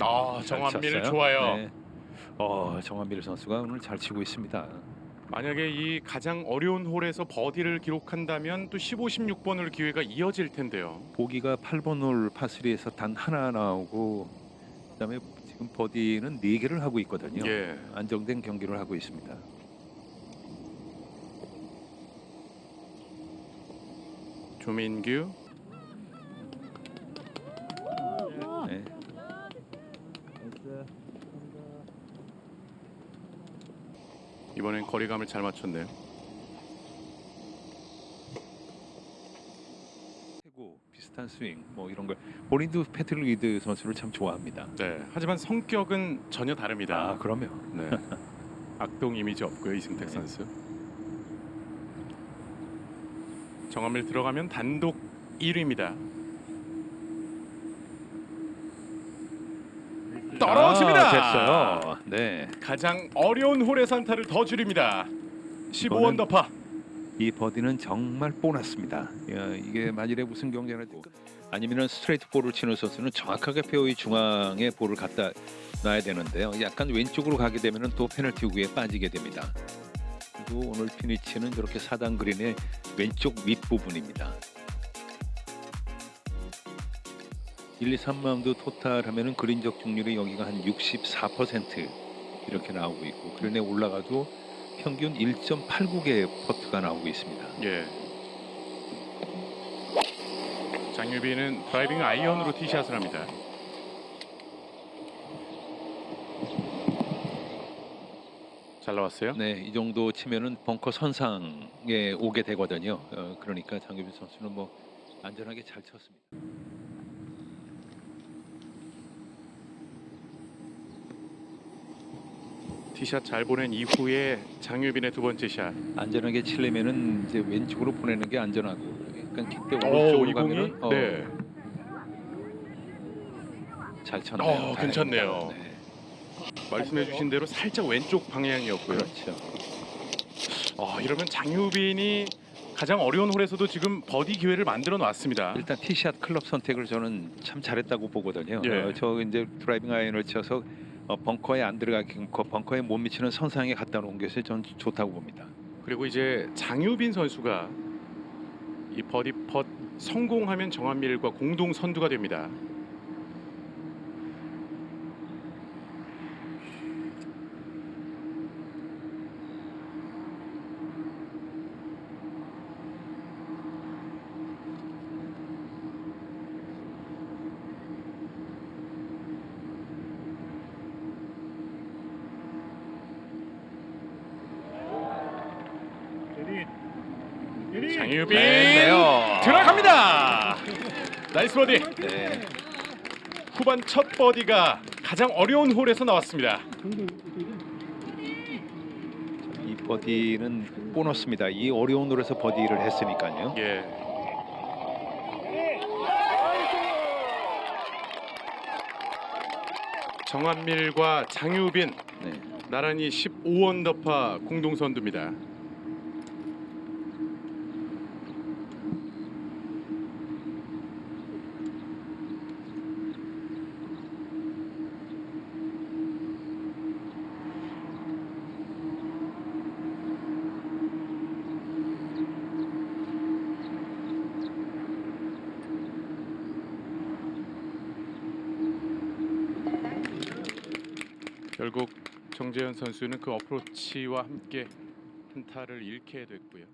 아잘 정한밀 쳤어요. 좋아요. 네. 어, 정한밀 선수가 오늘 잘 치고 있습니다. 만약에 이 가장 어려운 홀에서 버디를 기록한다면 또 15, 16번으로 기회가 이어질 텐데요. 보기가 8번 홀 파3에서 단 하나 나오고 그다음에 지금 버디는 4개를 하고 있거든요. 예. 안정된 경기를 하고 있습니다. 조민규 네. 이번엔 거리감을 잘 맞췄네요. 최고 비슷한 스윙 뭐 이런 걸 본인도 패트릭 리드 선수를 참 좋아합니다. 네. 하지만 성격은 전혀 다릅니다. 아, 그러면 네. 악동 이미지 없고요 이승택 네. 선수. 정한밀 들어가면 단독 1위입니다. 떨어집니다. 아, 됐어요. 네. 가장 어려운 홀의 산타를 더 줄입니다. 15언더파. 이 버디는 정말 보났습니다. 야, 이게 만일에 무슨 경기를 고 아니면은 스트레이트 볼을 치는 선수는 정확하게 페어의 중앙에 볼을 갖다 놔야 되는데요. 약간 왼쪽으로 가게 되면은 또 페널티 구에 빠지게 됩니다. 그리고 오늘 피니치는 저렇게 사단 그린의 왼쪽 윗 부분입니다. 1, 2, 3라운드 토탈 하면은 그린 적 중률이 여기가 한 64% 이렇게 나오고 있고 그린에 올라가도 평균 1.89개의 퍼트가 나오고 있습니다. 예. 장유빈은 드라이빙 아이언으로 티샷을 합니다. 잘 나왔어요. 네, 이 정도 치면은 벙커 선상에 오게 되거든요. 어, 그러니까 장유빈 선수는 뭐 안전하게 잘 쳤습니다. 티샷 잘 보낸 이후에 장유빈의 두 번째 샷. 안전하게 치려면은 이제 왼쪽으로 보내는 게 안전하고 약간 킥대 오, 오른쪽으로 이 공이 가면은 어, 네. 잘 쳤네요. 어, 다행입니다. 괜찮네요. 네, 말씀해주신 대로 살짝 왼쪽 방향이었고요. 그렇죠. 어, 이러면 장유빈이 가장 어려운 홀에서도 지금 버디 기회를 만들어 놨습니다. 일단 티샷 클럽 선택을 저는 참 잘했다고 보거든요. 예. 어, 저 이제 드라이빙 아이언을 쳐서 어, 벙커에 안 들어가게 그 벙커에 못 미치는 선상에 갖다 놓은 것이 전 좋다고 봅니다. 그리고 이제 장유빈 선수가 이 버디 펫 성공하면 정한밀과 공동 선두가 됩니다. 장유빈 네요. 들어갑니다. 나이스 버디. 네. 후반 첫 버디가 가장 어려운 홀에서 나왔습니다. 이 버디는 보너스입니다. 이 어려운 홀에서 버디를 했으니까요. 예. 정한밀과 장유빈 네. 나란히 15언더파 공동 선두입니다. 결국 정재현 선수는 그 어프로치와 함께 한타를 잃게 됐고요.